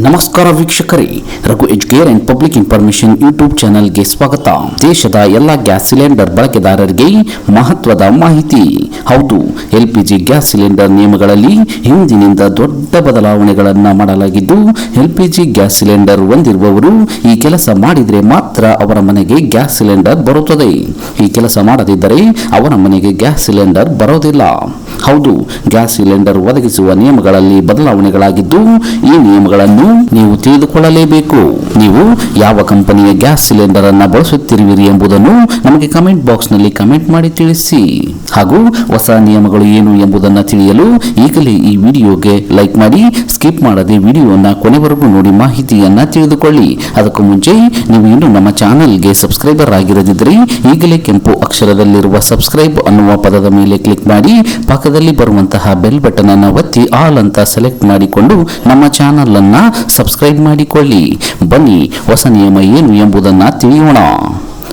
ನಮಸ್ಕಾರ ವೀಕ್ಷಕರೇ, Raghu educare and public information YouTube ಚಾನೆಲ್ಗೆ ಸ್ವಾಗತ. ದೇಶದ ಎಲ್ಲ ಗ್ಯಾಸ್ ಸಿಲಿಂಡರ್ ಬಳಕೆದಾರರಿಗೆ ಮಹತ್ವದ ಮಾಹಿತಿ. ಹೌದು L P G gas cylinder ನಿಯಮಗಳಲ್ಲಿ ಹಿಂದಿನಿಂದ ದೊಡ್ಡ ಬದಲಾವಣೆಗಳನ್ನು ಮಾಡಲಾಗಿದ್ದು L P G gas cylinder ಹೊಂದಿರುವವರು ಈ ಕೆಲಸ ಮಾಡಿದರೆ ಮಾತ್ರ ಅವರ ಮನೆಗೆ ಗ್ಯಾಸ್ ಸಿಲಿಂಡರ್ ಬರುತ್ತದೆ. ಈ ಕೆಲಸ ಮಾಡದಿದ್ದರೆ ಅವರ ಮನೆಗೆ ಗ್ಯಾಸ್ ಸಿಲಿಂಡರ್ ಬರೋದಿಲ್ಲ. ಹೌದು, ಗ್ಯಾಸ್ ಸಿಲಿಂಡರ್ ಒದಗಿಸುವ ನಿಯಮಗಳಲ್ಲಿ ಬದಲಾವಣೆಗಳಾಗಿದ್ದು, ಈ ನಿಯಮಗಳನ್ನು ನೀವು ತಿಳಿದುಕೊಳ್ಳಲೇಬೇಕು. ನೀವು ಯಾವ ಕಂಪನಿಯ ಗ್ಯಾಸ್ ಸಿಲಿಂಡರ್ ಅನ್ನು ಬಳಸುತ್ತಿರುವಿರಿ ಎಂಬುದನ್ನು ನಮಗೆ ಕಮೆಂಟ್ ಬಾಕ್ಸ್ನಲ್ಲಿ ಕಮೆಂಟ್ ಮಾಡಿ ತಿಳಿಸಿ. ಹಾಗೂ ಹೊಸ ನಿಯಮಗಳು ಏನು ಎಂಬುದನ್ನು ತಿಳಿಯಲು ಈಗಲೇ ಈ ವಿಡಿಯೋಗೆ ಲೈಕ್ ಮಾಡಿ, ಸ್ಕಿಪ್ ಮಾಡದೆ ವಿಡಿಯೋನ ಕೊನೆವರೆಗೂ ನೋಡಿ ಮಾಹಿತಿಯನ್ನ ತಿಳಿದುಕೊಳ್ಳಿ. ಅದಕ್ಕೂ ಮುಂಚೆ ನೀವು ಇನ್ನು ನಮ್ಮ ಚಾನೆಲ್ಗೆ ಸಬ್ಸ್ಕ್ರೈಬರ್ ಆಗಿರದಿದ್ದರೆ ಈಗಲೇ ಕೆಂಪು ಅಕ್ಷರದಲ್ಲಿರುವ ಸಬ್ಸ್ಕ್ರೈಬ್ ಅನ್ನುವ ಪದದ ಮೇಲೆ ಕ್ಲಿಕ್ ಮಾಡಿ ಪಕ್ಕದಲ್ಲಿ ಬರುವಂತಹ ಬೆಲ್ ಬಟನ್ ಅನ್ನು ಒತ್ತಿ ಆಲ್ ಅಂತ ಸೆಲೆಕ್ಟ್ ಮಾಡಿಕೊಂಡು ನಮ್ಮ ಚಾನಲ್ ಅನ್ನ ಸಬ್ಸ್ಕ್ರೈಬ್ ಮಾಡಿಕೊಳ್ಳಿ. ಬನ್ನಿ, ಹೊಸ ನಿಯಮ ಏನು ಎಂಬುದನ್ನು ತಿಳಿಯೋಣ.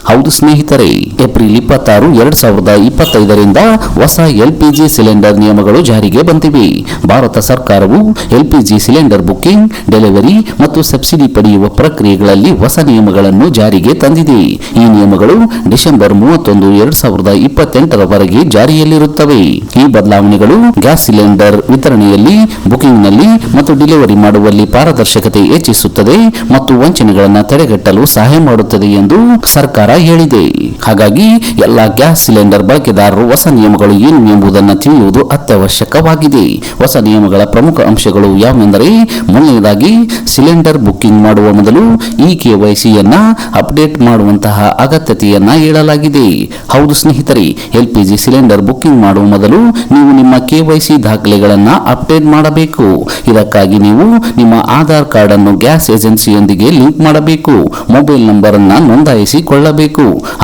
ಹೌದು ಸ್ನೇಹಿತರೆ, ಏಪ್ರಿಲ್ ಇಪ್ಪತ್ತಾರು, ಎರಡ್ ಸಾವಿರದ ಇಪ್ಪತ್ತೈದರಿಂದ ಹೊಸ ಎಲ್ಪಿಜಿ ಸಿಲಿಂಡರ್ ನಿಯಮಗಳು ಜಾರಿಗೆ ಬಂದಿವೆ. ಭಾರತ ಸರ್ಕಾರವು ಎಲ್ಪಿಜಿ ಸಿಲಿಂಡರ್ ಬುಕಿಂಗ್, ಡೆಲಿವರಿ ಮತ್ತು ಸಬ್ಸಿಡಿ ಪಡೆಯುವ ಪ್ರಕ್ರಿಯೆಗಳಲ್ಲಿ ಹೊಸ ನಿಯಮಗಳನ್ನು ಜಾರಿಗೆ ತಂದಿದೆ. ಈ ನಿಯಮಗಳು ಡಿಸೆಂಬರ್ ಮೂವತ್ತೊಂದು, ಎರಡ್ ಸಾವಿರದ ಇಪ್ಪತ್ತೆಂಟರವರೆಗೆ ಜಾರಿಯಲ್ಲಿರುತ್ತವೆ. ಈ ಬದಲಾವಣೆಗಳು ಗ್ಯಾಸ್ ಸಿಲಿಂಡರ್ ವಿತರಣೆಯಲ್ಲಿ, ಬುಕಿಂಗ್ನಲ್ಲಿ ಮತ್ತು ಡೆಲಿವರಿ ಮಾಡುವಲ್ಲಿ ಪಾರದರ್ಶಕತೆ ಹೆಚ್ಚಿಸುತ್ತದೆ ಮತ್ತು ವಂಚನೆಗಳನ್ನು ತಡೆಗಟ್ಟಲು ಸಹಾಯ ಮಾಡುತ್ತದೆ ಎಂದು ಸರ್ಕಾರ ಹೇಳಿದೆ. ಹಾಗಾಗಿ ಎಲ್ಲ ಗ್ಯಾಸ್ ಸಿಲಿಂಡರ್ ಬಳಕೆದಾರರು ಹೊಸ ನಿಯಮಗಳು ಏನು ಎಂಬುದನ್ನು ತಿಳಿಯುವುದು ಅತ್ಯವಶ್ಯಕವಾಗಿದೆ. ಹೊಸ ನಿಯಮಗಳ ಪ್ರಮುಖ ಅಂಶಗಳು ಯಾವೆಂದರೆ ಮೊದಲನೇದಾಗಿ ಸಿಲಿಂಡರ್ ಬುಕ್ಕಿಂಗ್ ಮಾಡುವ ಮೊದಲು ಈ ಕೆವೈಸಿಯನ್ನ ಅಪ್ಡೇಟ್ ಮಾಡುವಂತಹ ಅಗತ್ಯತೆಯನ್ನ ಹೇಳಲಾಗಿದೆ. ಹೌದು ಸ್ನೇಹಿತರೆ, L P G cylinder booking ಮಾಡುವ ಮೊದಲು ನೀವು ನಿಮ್ಮ ಕೆವೈಸಿ ದಾಖಲೆಗಳನ್ನು ಅಪ್ಡೇಟ್ ಮಾಡಬೇಕು. ಇದಕ್ಕಾಗಿ ನೀವು ನಿಮ್ಮ ಆಧಾರ್ ಕಾರ್ಡ್ ಅನ್ನು ಗ್ಯಾಸ್ ಏಜೆನ್ಸಿಯೊಂದಿಗೆ ಲಿಂಕ್ ಮಾಡಬೇಕು. ಮೊಬೈಲ್ ನಂಬರ್ ಅನ್ನು ನೋಂದಾಯಿಸಿಕೊಳ್ಳಬೇಕು.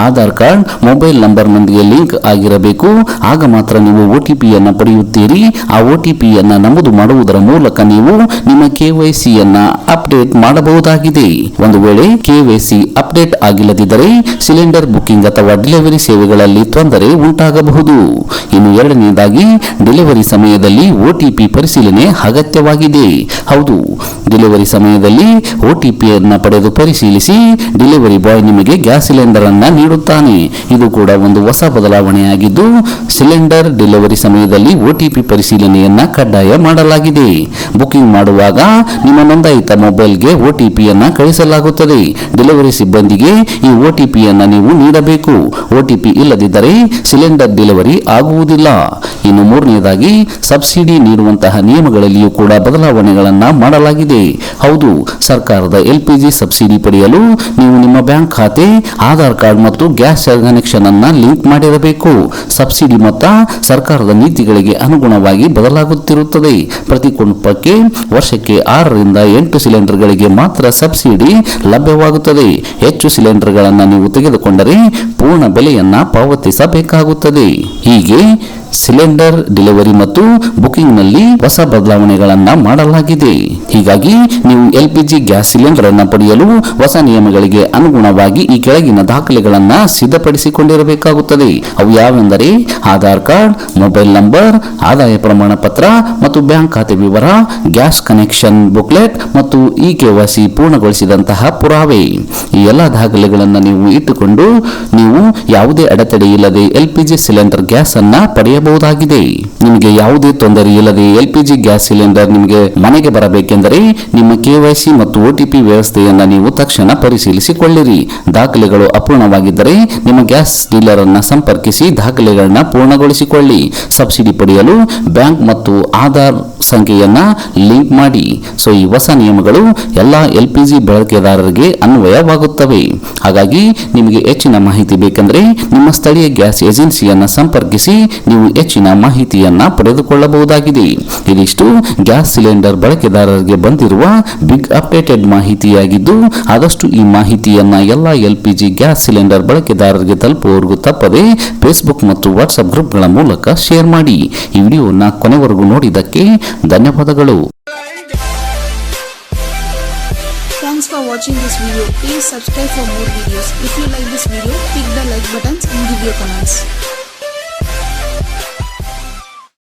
ಆಧಾರ್ ಕಾರ್ಡ್, ಮೊಬೈಲ್ ನಂಬರ್ನೊಂದಿಗೆ ಲಿಂಕ್ ಆಗಿರಬೇಕು. ಆಗ ಮಾತ್ರ ನೀವು ಒ ಟಿ ಪಡೆಯುತ್ತೀರಿ. ಆ ಒ ಟಿ ಪಿಯನ್ನು ನಮೂದು ಮಾಡುವುದರ ಮೂಲಕ ನೀವು ನಿಮ್ಮ ಕೆವೈಸಿಯನ್ನ ಅಪ್ಡೇಟ್ ಮಾಡಬಹುದಾಗಿದೆ. ಒಂದು ವೇಳೆ ಕೆವೈಸಿ ಅಪ್ಡೇಟ್ ಆಗಿಲ್ಲದಿದ್ದರೆ ಸಿಲಿಂಡರ್ ಬುಕಿಂಗ್ ಅಥವಾ ಡೆಲಿವರಿ ಸೇವೆಗಳಲ್ಲಿ ತೊಂದರೆ ಉಂಟಾಗಬಹುದು. ಇನ್ನು ಎರಡನೆಯದಾಗಿ, ಡೆಲಿವರಿ ಸಮಯದಲ್ಲಿ ಒಟಿಪಿ ಪರಿಶೀಲನೆ ಅಗತ್ಯವಾಗಿದೆ. ಹೌದು, ಡೆಲಿವರಿ ಸಮಯದಲ್ಲಿ ಒಟಿಪಿಯನ್ನು ಪಡೆದು ಪರಿಶೀಲಿಸಿ, ಡೆಲಿವರಿ ಬಾಯ್ ನಿಮಗೆ ಗ್ಯಾಸ್ ಸಿಲಿಂಡರ್ ಅನ್ನ ನೀಡುತ್ತಾನೆ. ಇದು ಕೂಡ ಒಂದು ಹೊಸ ಬದಲಾವಣೆಯಾಗಿದ್ದು, ಸಿಲಿಂಡರ್ ಡೆಲಿವರಿ ಸಮಯದಲ್ಲಿ ಒಟಿಪಿ ಪರಿಶೀಲನೆಯನ್ನ ಕಡ್ಡಾಯ ಮಾಡಲಾಗಿದೆ. ಬುಕಿಂಗ್ ಮಾಡುವಾಗ ನಿಮ್ಮ ನೋಂದಾಯಿತ ಮೊಬೈಲ್ಗೆ ಒಟಿಪಿಯನ್ನ ಕಳಿಸಲಾಗುತ್ತದೆ. ಡೆಲಿವರಿ ಸಿಬ್ಬಂದಿಗೆ ಈ ಒಟಿಪಿಯನ್ನ ನೀವು ನೀಡಬೇಕು. ಒಟಿಪಿ ಇಲ್ಲದಿದ್ದರೆ ಸಿಲಿಂಡರ್ ಡೆಲಿವರಿ ಆಗುವುದಿಲ್ಲ. ಇನ್ನು ಮೂರನೆಯದಾಗಿ ಸಬ್ಸಿಡಿ ನೀಡುವಂತಹ ನಿಯಮಗಳಲ್ಲಿಯೂ ಕೂಡ ಬದಲಾವಣೆಗಳನ್ನ ಮಾಡಲಾಗಿದೆ. ಹೌದು, ಸರ್ಕಾರದ ಎಲ್ಪಿಜಿ ಸಬ್ಸಿಡಿ ಪಡೆಯಲು ನೀವು ನಿಮ್ಮ ಬ್ಯಾಂಕ್ ಖಾತೆ ಆಧಾರ್ ಕಾರ್ಡ್ ಮತ್ತು ಗ್ಯಾಸ್ ಕನೆಕ್ಷನ್ ಅನ್ನು ಲಿಂಕ್ ಮಾಡಿರಬೇಕು. ಸಬ್ಸಿಡಿ ಮೊತ್ತ ಸರ್ಕಾರದ ನೀತಿಗಳಿಗೆ ಅನುಗುಣವಾಗಿ ಬದಲಾಗುತ್ತಿರುತ್ತದೆ. ಪ್ರತಿ ಕುಟುಂಬಕ್ಕೆ ವರ್ಷಕ್ಕೆ ಆರರಿಂದ ಎಂಟು ಸಿಲಿಂಡರ್ಗಳಿಗೆ ಮಾತ್ರ ಸಬ್ಸಿಡಿ ಲಭ್ಯವಾಗುತ್ತದೆ. ಹೆಚ್ಚು ಸಿಲಿಂಡರ್ಗಳನ್ನು ನೀವು ತೆಗೆದುಕೊಂಡರೆ ಪೂರ್ಣ ಬೆಲೆಯನ್ನ ಪಾವತಿಸಬೇಕಾಗುತ್ತದೆ. ಹೀಗೆ ಸಿಲಿಂಡರ್, ಡೆಲಿವರಿ ಮತ್ತು ಬುಕಿಂಗ್ನಲ್ಲಿ ಹೊಸ ಬದಲಾವಣೆಗಳನ್ನು ಮಾಡಲಾಗಿದೆ. ಹೀಗಾಗಿ ನೀವು ಎಲ್ಪಿಜಿ ಗ್ಯಾಸ್ ಸಿಲಿಂಡರ್ ಅನ್ನು ಪಡೆಯಲು ಹೊಸ ನಿಯಮಗಳಿಗೆ ಅನುಗುಣವಾಗಿ ಈ ಕೆಳಗಿನ ದಾಖಲೆಗಳನ್ನು ಸಿದ್ಧಪಡಿಸಿಕೊಂಡಿರಬೇಕಾಗುತ್ತದೆ. ಅವು ಯಾವೆಂದರೆ ಆಧಾರ್ ಕಾರ್ಡ್, ಮೊಬೈಲ್ ನಂಬರ್, ಆದಾಯ ಪ್ರಮಾಣ ಪತ್ರ ಮತ್ತು ಬ್ಯಾಂಕ್ ಖಾತೆ ವಿವರ, ಗ್ಯಾಸ್ ಕನೆಕ್ಷನ್ ಬುಕ್ಲೆಟ್ ಮತ್ತು ಇ ಕೆವೈಸಿ ಪೂರ್ಣಗೊಳಿಸಿದಂತಹ ಪುರಾವೆ. ಈ ಎಲ್ಲ ದಾಖಲೆಗಳನ್ನು ನೀವು ಇಟ್ಟುಕೊಂಡು ನೀವು ಯಾವುದೇ ಅಡೆತಡೆ ಇಲ್ಲದೆ ಎಲ್ಪಿಜಿ ಸಿಲಿಂಡರ್ ಗ್ಯಾಸ್ ಅನ್ನ ಪಡೆಯಬಹುದಾಗಿದೆ ನಿಮಗೆ ಯಾವುದೇ ತೊಂದರೆ ಇಲ್ಲದೆ ಎಲ್ಪಿಜಿ ಗ್ಯಾಸ್ ಸಿಲಿಂಡರ್ ನಿಮಗೆ ಮನೆಗೆ ಬರಬೇಕೆಂದರೆ ನಿಮ್ಮ ಕೆವೈಸಿ ಮತ್ತು ಒಟಿಪಿ ವ್ಯವಸ್ಥೆಯನ್ನ ನೀವು ತಕ್ಷಣ ಪರಿಶೀಲಿಸಿಕೊಳ್ಳಿರಿ. ದಾಖಲೆಗಳು ಅಪೂರ್ಣವಾಗಿದ್ದರೆ ನಿಮ್ಮ ಗ್ಯಾಸ್ ಡೀಲರ್ ಅನ್ನ ಸಂಪರ್ಕಿಸಿ ದಾಖಲೆಗಳನ್ನ ಪೂರ್ಣಗೊಳಿಸಿಕೊಳ್ಳಿ. ಸಬ್ಸಿಡಿ ಪಡೆಯಲು ಬ್ಯಾಂಕ್ ಮತ್ತು ಆಧಾರ್ ಸಂಖ್ಯೆಯನ್ನ ಲಿಂಕ್ ಮಾಡಿ. ಸೊ, ಈ ಹೊಸ ನಿಯಮಗಳು ಎಲ್ಲ ಎಲ್ಪಿಜಿ ಬಳಕೆದಾರರಿಗೆ ಅನ್ವಯವಾಗುತ್ತವೆ. ಹಾಗಾಗಿ ನಿಮಗೆ ಹೆಚ್ಚಿನ ಮಾಹಿತಿ ಬೇಕೆಂದರೆ ನಿಮ್ಮ ಸ್ಥಳೀಯ ಗ್ಯಾಸ್ ಏಜೆನ್ಸಿಯನ್ನ ಸಂಪರ್ಕಿಸಿ, ನೀವು ಹೆಚ್ಚಿನ ಮಾಹಿತಿಯನ್ನ ಪಡೆದುಕೊಳ್ಳಬಹುದಾಗಿದೆ ಇದಿಷ್ಟು ಗ್ಯಾಸ್ ಸಿಲಿಂಡರ್ ಬಳಕೆದಾರರಿಗೆ ಬಂದಿರುವ ಬಿಗ್ ಅಪ್ಡೇಟೆಡ್ ಮಾಹಿತಿಯಾಗಿದ್ದು ಆದಷ್ಟು ಈ ಮಾಹಿತಿಯನ್ನ ಎಲ್ಲ ಎಲ್ಪಿಜಿ ಗ್ಯಾಸ್ ಸಿಲಿಂಡರ್ ಬಳಕೆದಾರರಿಗೆ ತಲುಪುವವರೆಗೂ ತಪ್ಪದೆ ಫೇಸ್ಬುಕ್ ಮತ್ತು ವಾಟ್ಸ್ಆಪ್ ಗ್ರೂಪ್ಗಳ ಮೂಲಕ ಶೇರ್ ಮಾಡಿ ಈ ವಿಡಿಯೋನ ಕೊನೆವರೆಗೂ ನೋಡಿದ್ದಕ್ಕೆ ಧನ್ಯವಾದಗಳು Thanks for watching this video. Please subscribe for more videos. If you like this video, click the like buttons and give your comments.